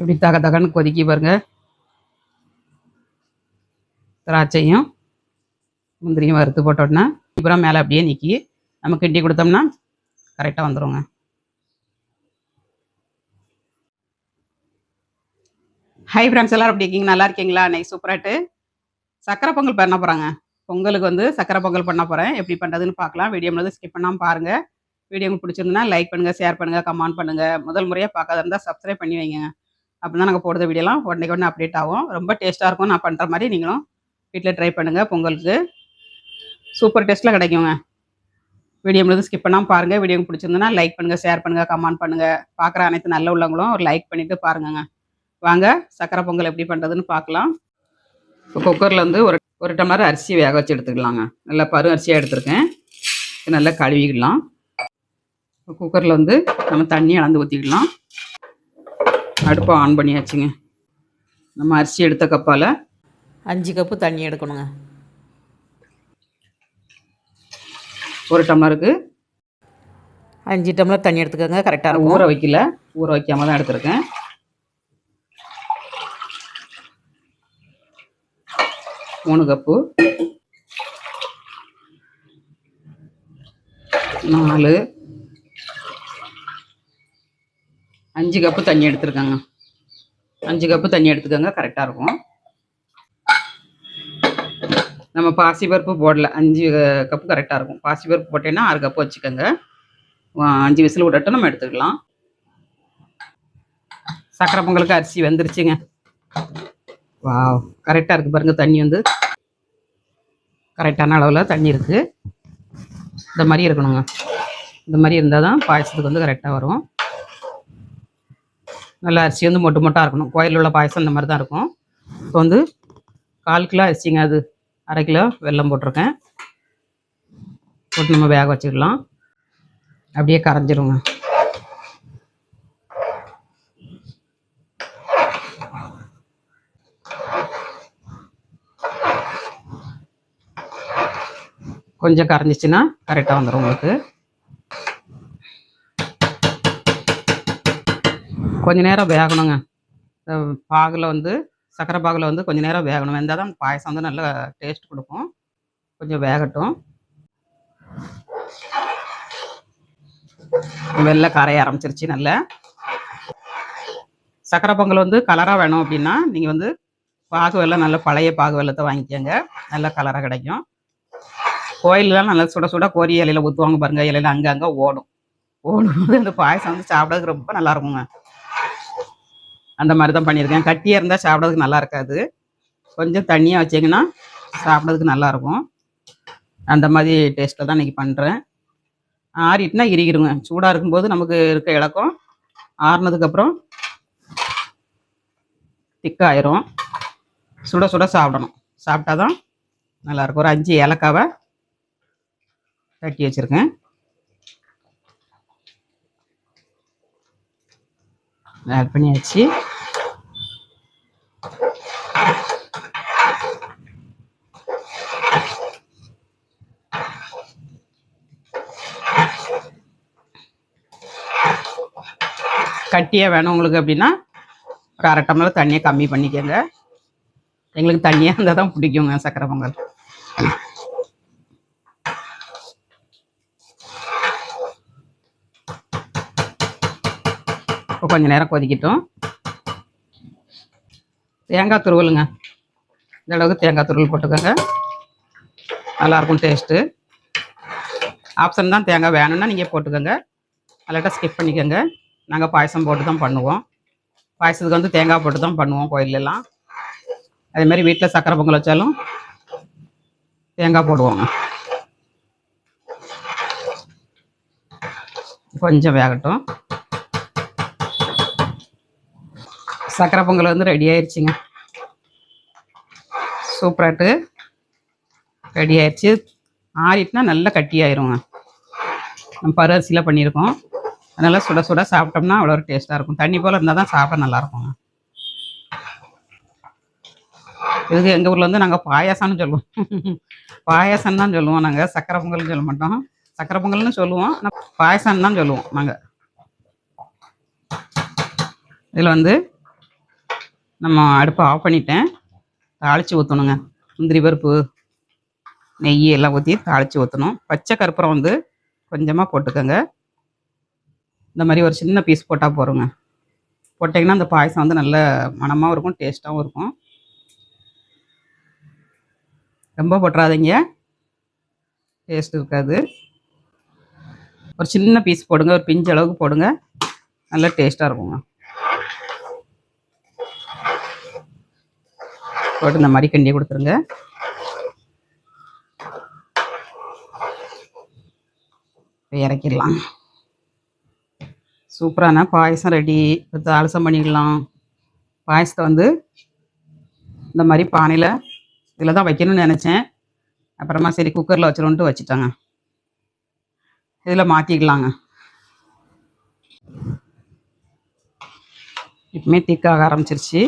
எப்படி தக தகன்னு கொதிக்கி பாருங்க. திராட்சையும் முந்திரியும் வறுத்து போட்டோன்னா அப்புறம் மேலே அப்படியே நிற்கி நம்ம கிண்டி கொடுத்தோம்னா கரெக்டாக வந்துடுங்க ஹை ஃப்ரெண்ட்ஸ் எல்லாரும் எப்படி இருக்கீங்க? நல்லா இருக்கீங்களா? அன்னைக்கு சூப்பராட்டு சக்கரை பொங்கல் பண்ண போகிறாங்க பொங்கலுக்கு வந்து சக்கரை பொங்கல் பண்ண போகிறேன் எப்படி பண்ணுறதுன்னு பார்க்கலாம். வீடியோ வந்து ஸ்கிப் பண்ணாமல் பாருங்கள் வீடியோ உங்களுக்கு பிடிச்சிருந்தா லைக் பண்ணுங்கள் ஷேர் பண்ணுங்கள் கமெண்ட் பண்ணுங்கள் முதல் முறையாக பார்க்காத இருந்தால் சப்ஸ்கிரைப் பண்ணி வைங்க. அப்போ தான் நாங்கள் போடுற வீடியோலாம் உடனே உடனே அப்டேட் ஆகும். ரொம்ப டேஸ்ட்டாக இருக்கும். நான் பண்ணுற மாதிரி நீங்களும் வீட்டில் ட்ரை பண்ணுங்கள் பொங்கலுக்கு சூப்பர் டேஸ்ட்டில் கிடைக்குங்க. வீடியோ முழுவதும் ஸ்கிப் பண்ணாமல் பாருங்கள் வீடியோ பிடிச்சிருந்தனா லைக் பண்ணுங்கள் ஷேர் பண்ணுங்கள் கமெண்ட் பண்ணுங்கள் பார்க்குற அனைத்து நல்ல உள்ளவங்களும் ஒரு லைக் பண்ணிவிட்டு பாருங்கங்க. வாங்க சக்கரை பொங்கல் எப்படி பண்ணுறதுன்னு பார்க்கலாம் இப்போ குக்கரில் வந்து ஒரு ஒரு டம்ளர் அரிசி வேக வச்சு எடுத்துக்கலாங்க. நல்லா பரு அரிசியாக எடுத்துருக்கேன். நல்லா கழுவிக்கலாம் இப்போ குக்கரில் வந்து நம்ம தண்ணி அளந்து ஊற்றிக்கலாம் அடுப்பை ஆன் பண்ணியாச்சுங்க. நம்ம அரிசி எடுத்த கப்பால். அஞ்சு கப்பு தண்ணி எடுக்கணுங்க. ஒரு டம்ளருக்கு. அஞ்சு டம்ளர் தண்ணி எடுத்துக்கோங்க கரெக்டாக இருக்கும். ஊற வைக்கல. ஊற வைக்காம தான் எடுத்திருக்கேன். மூணு கப்பு. நாலு. அஞ்சு கப்பு தண்ணி எடுத்துருக்கேங்க. அஞ்சு கப்பு தண்ணி எடுத்துக்கோங்க கரெக்டாக இருக்கும். நம்ம பாசி பருப்பு போடல. அஞ்சு கப்பு கரெக்டாக இருக்கும். பாசி பருப்பு போட்டேன்னா ஆறு கப்பு வச்சுக்கோங்க. அஞ்சு விசில் விடட்டும் நம்ம எடுத்துக்கலாம். சக்கரை பொங்கலுக்கு அரிசி வந்துருச்சுங்க. வா கரெக்டாக இருக்குது பாருங்கள் தண்ணி வந்து. கரெக்டான அளவில் தண்ணி இருக்குது இந்த மாதிரி இருக்கணுங்க. இந்த மாதிரி இருந்தால் தான் பாயசத்துக்கு வந்து கரெக்டாக வரும். நல்லா அரிசி வந்து மொட்டு மொட்டாக இருக்கணும். கோயிலில் உள்ள பாயசம் இந்த மாதிரி தான் இருக்கும். இப்போ வந்து கால் கிலோ அரிசிங்க அது அரை கிலோ வெல்லம் போட்டிருக்கேன். போட்டு நம்ம வேக வச்சுக்கலாம். அப்படியே கரைஞ்சிருங்க. கொஞ்சம் கரைஞ்சிச்சின்னா கரெக்டாக வந்துடும் உங்களுக்கு. கொஞ்ச நேரம் வேகணுங்க. பாகில் வந்து சக்கரை பாகில் வந்து கொஞ்சம் நேரம் வேகணும். வெந்தால் தான் பாயசம் வந்து நல்லா டேஸ்ட் கொடுக்கும். கொஞ்சம் வேகட்டும். வெள்ளை கரைய ஆரம்பிச்சிருச்சு நல்லா. சக்கரை பொங்கல் வந்து கலராக வேணும் அப்படின்னா நீங்கள் வந்து பாகு வெள்ளம் நல்ல பழைய பாகு வெள்ளத்தை வாங்கிக்கோங்க. நல்ல கலராக கிடைக்கும். கோயிலெலாம் நல்லா சுட சுட கோரி இலையில ஊற்றுவாங்க பாருங்கள் இலையில அங்கங்கே ஓடும். ஓடும்போது அந்த பாயசம் வந்து சாப்பிட்றதுக்கு ரொம்ப நல்லா இருக்குங்க. அந்த மாதிரி தான் பண்ணியிருக்கேன். கட்டியாக இருந்தால் சாப்பிட்றதுக்கு நல்லா இருக்காது. கொஞ்சம் தண்ணியாக வச்சிங்கன்னா சாப்பிட்றதுக்கு நல்லா இருக்கும். அந்த மாதிரி டேஸ்ட்டில் தான் இன்றைக்கி பண்ணுறேன் ஆறிட்டுனா இறுகிடுங்க சூடாக இருக்கும்போது நமக்கு இருக்க இலக்கம் ஆறுனதுக்கப்புறம் திக்காயிரும் சுட சுட சாப்பிடணும். சாப்பிட்டா தான் நல்லாயிருக்கும் ஒரு அஞ்சு ஏலக்காவை தட்டி வச்சுருக்கேன். ஆட் பண்ணியாச்சு. கட்டியாக வேணும் உங்களுக்கு அப்படின்னா ஒரு அரை டம்ளர் தண்ணியை கம்மி பண்ணிக்கோங்க. எங்களுக்கு தண்ணியாக இருந்தால் தான் பிடிக்குங்க சக்கரை பொங்கல். இப்போ கொஞ்சம் நேரம் கொதிக்கட்டும். தேங்காய் துருவலுங்க. இந்த அளவுக்கு தேங்காய் துருவல் போட்டுக்கோங்க. நல்லாயிருக்கும் டேஸ்ட்டு ஆப்ஷன் தான் தேங்காய் வேணும்னா நீங்கள் போட்டுக்கோங்க. அல்லாட்டா ஸ்கிப் பண்ணிக்கோங்க. நாங்கள் பாயசம் போட்டு தான் பண்ணுவோம். பாயசத்துக்கு வந்து தேங்காய் போட்டு தான் பண்ணுவோம் கோயிலெல்லாம். அதே மாதிரி வீட்டில் சக்கரை பொங்கல் வச்சாலும் தேங்காய் போடுவோங்க. கொஞ்சம் வேகட்டும். சக்கரை பொங்கல் வந்து ரெடி ஆயிடுச்சுங்க சூப்பராட்டு ரெடி ஆயிடுச்சு ஆறிட்டுனா நல்லா கட்டி ஆயிருங்க. நம்ம பரு பண்ணியிருக்கோம். அதனால் சுட சுட சாப்பிட்டோம்னா அவ்வளோ ஒரு டேஸ்ட்டாக இருக்கும். தண்ணி போல் இருந்தால் தான் சாப்பிட நல்லாயிருக்குங்க இதுக்கு எங்கள் ஊரில் வந்து நாங்கள் பாயாசம்னு சொல்லுவோம். பாயாசம் தான் சொல்லுவோம் நாங்கள் சக்கரை பொங்கல்னு சொல்ல மாட்டோம். சக்கரை பொங்கல்னு சொல்லுவோம். ஆனால் பாயாசம் தான் சொல்லுவோம் நாங்கள் இதில் வந்து நம்ம அடுப்பை ஆஃப் பண்ணிட்டேன். தாளித்து ஊற்றணுங்க முந்திரி பருப்பு நெய் எல்லாம் ஊற்றி தாளித்து ஊற்றணும் பச்சை கற்பூரம் வந்து கொஞ்சமாக போட்டுக்கோங்க. இந்த மாதிரி ஒரு சின்ன பீஸ் போட்டால் போதுங்க. போட்டிங்கன்னா அந்த பாயசம் வந்து நல்ல மணமாகவும் இருக்கும் டேஸ்ட்டாகவும் இருக்கும். ரொம்ப போட்டுறாதீங்க. டேஸ்ட் இருக்காது. ஒரு சின்ன பீஸ் போடுங்க. ஒரு பிஞ்சு அளவுக்கு போடுங்க. நல்லா டேஸ்ட்டாக இருக்குங்க. போட்டு இந்த மாதிரி கிண்டி கொடுத்துருங்க. இறக்கிடலாம். சூப்பரான பாயசம் ரெடி. தாளசம் பண்ணிடலாம். பாயசத்தை வந்து இந்த மாதிரி பானையில் இதில் தான் வைக்கணும்னு நினச்சேன். அப்புறமா சரி குக்கரில் வச்சிருன்ட்டு வச்சுட்டாங்க. இதில் மாற்றிக்கலாங்க இப்பவுமே திக்காக ஆரம்பிச்சிருச்சு.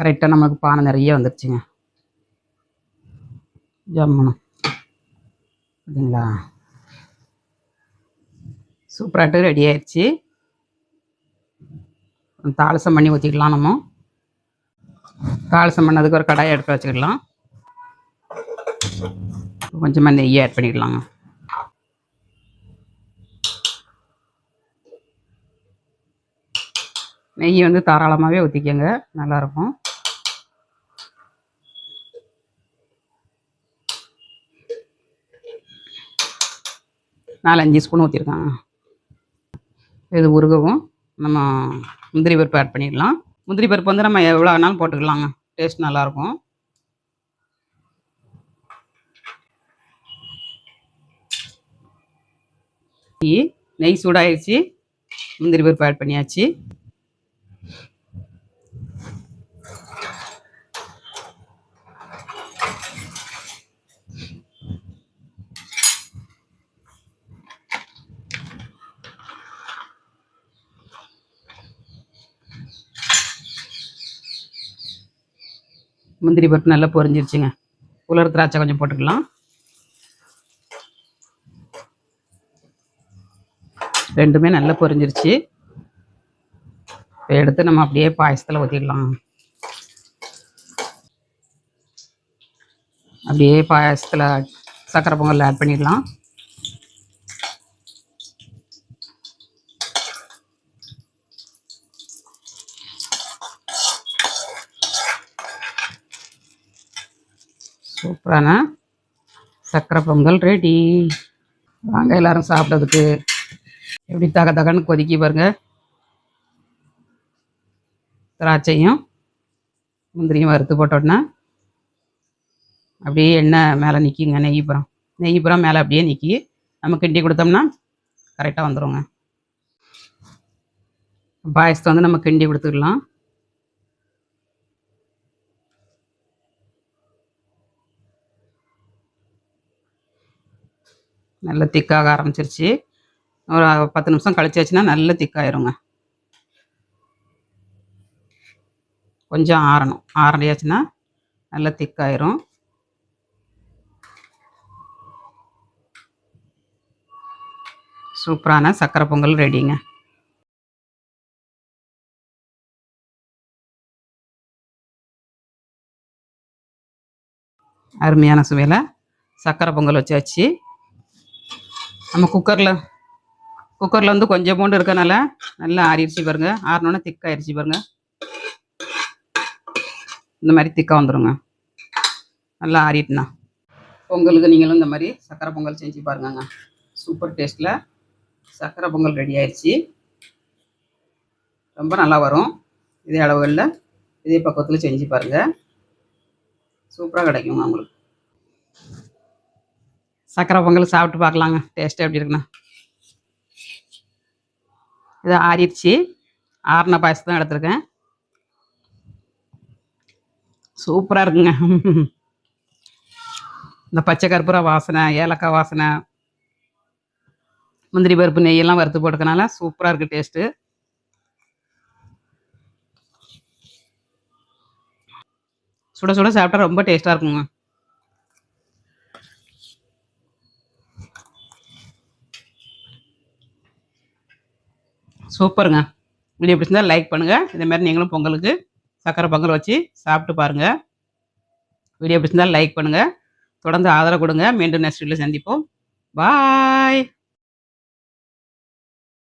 கரெக்டாக நமக்கு பானை நிறைய வந்துருச்சுங்க. ஜம்முணும் அப்படிங்களா சூப்பராட்டு ரெடி ஆயிடுச்சு தாளசம் பண்ணி ஊற்றிக்கலாம் நம்ம. தாளசம் பண்ணதுக்கு ஒரு கடாயை எடுத்து வச்சுக்கலாம். கொஞ்சமாக நெய்யை ஆட் பண்ணிக்கலாங்க. நெய் வந்து தாராளமாகவே ஊற்றிக்கங்க நல்லாயிருக்கும் நாலஞ்சு ஸ்பூன் ஊற்றிருக்காங்க இது உருகவும். நம்ம முந்திரி பருப்பு ஆட் பண்ணிடலாம். முந்திரி பருப்பு வந்து நம்ம எவ்வளோ வேணாலும் போட்டுக்கலாங்க. டேஸ்ட் நல்லாயிருக்கும். நெய் நெய் முந்திரி பருப்பு ஆட் பண்ணியாச்சு. முந்திரி பருப்பு நல்லா பொரிஞ்சிருச்சுங்க. உலர் திராட்சை கொஞ்சம் போட்டுக்கலாம். ரெண்டுமே நல்லா பொரிஞ்சிருச்சு. இப்போ எடுத்து நம்ம அப்படியே பாயசத்தில் ஊற்றிடலாம் அப்படியே பாயசத்தில் சக்கரை பொங்கல் ஆட் பண்ணிடலாம். சூப்பரான சக்கரை பொங்கல் ரெடி வாங்க எல்லாரும் சாப்பிட்றதுக்கு. எப்படி தக தகன்னு கொதிக்கி பாருங்க. திராட்சையும் முந்திரியும் வறுத்து போட்டோன்னா அப்படியே எண்ணெய் மேலே நிற்கிங்க நெய் புறம் நெய் புறம் மேலே அப்படியே நிற்கி நம்ம கிண்டி கொடுத்தோம்னா கரெக்டாக வந்துருங்க. பாயசத்தை வந்து நம்ம கிண்டி கொடுத்துக்கலாம் நல்ல திக்காக ஆரம்பிச்சிருச்சு. ஒரு பத்து நிமிஷம் கழிச்சாச்சுன்னா நல்ல திக்காயிருங்க. கொஞ்சம் ஆறணும். ஆறலையாச்சுன்னா நல்ல திக்காயிரும். சூப்பரான சக்கரை பொங்கல் ரெடிங்க. அருமையான சுவையில் சக்கரை பொங்கல் வச்சாச்சு. நம்ம குக்கரில் குக்கரில் வந்து கொஞ்சம் பூண்டு இருக்கனால நல்லா ஆறிடுச்சு பாருங்க. ஆறினோன்னே திக்காயிருச்சு பாருங்க. இந்த மாதிரி திக்காக வந்துடுங்க நல்லா ஆறிட்டுனா. பொங்கலுக்கு நீங்களும் இந்த மாதிரி சக்கரை பொங்கல் செஞ்சு பாருங்கங்க. சூப்பர் டேஸ்ட்டில் சக்கரை பொங்கல் ரெடி ஆயிடுச்சு. ரொம்ப நல்லா வரும். இதே அளவுகளில் இதே பக்கத்தில் செஞ்சு பாருங்கள் சூப்பராக கிடைக்குங்க உங்களுக்கு. சக்கரை பொங்கல் சாப்பிட்டு பார்க்கலாங்க. டேஸ்ட்டு எப்படி இருக்குண்ணா இது ஆறிடுச்சு. ஆறின பாயசம் தான் எடுத்திருக்கேன். சூப்பராக இருக்குங்க. இந்த பச்சை கற்பூர வாசனை ஏலக்காய் வாசனை முந்திரி பருப்பு நெய்யெல்லாம் வறுத்து போட்டுக்கனால சூப்பராக இருக்குது டேஸ்ட்டு சுட சுட சாப்பிட்டா ரொம்ப டேஸ்ட்டாக இருக்குங்க. சூப்பருங்க. வீடியோ பிடிச்சிருந்தா லைக் பண்ணுங்கள் இதேமாதிரி நீங்களும் பொங்கலுக்கு சக்கரை பொங்கல் வச்சு சாப்பிட்டு பாருங்கள் வீடியோ பிடிச்சிருந்தா லைக் பண்ணுங்கள் தொடர்ந்து ஆதரவு கொடுங்க. மீண்டும் நெக்ஸ்ட் வீடியோவில் சந்திப்போம். பாய்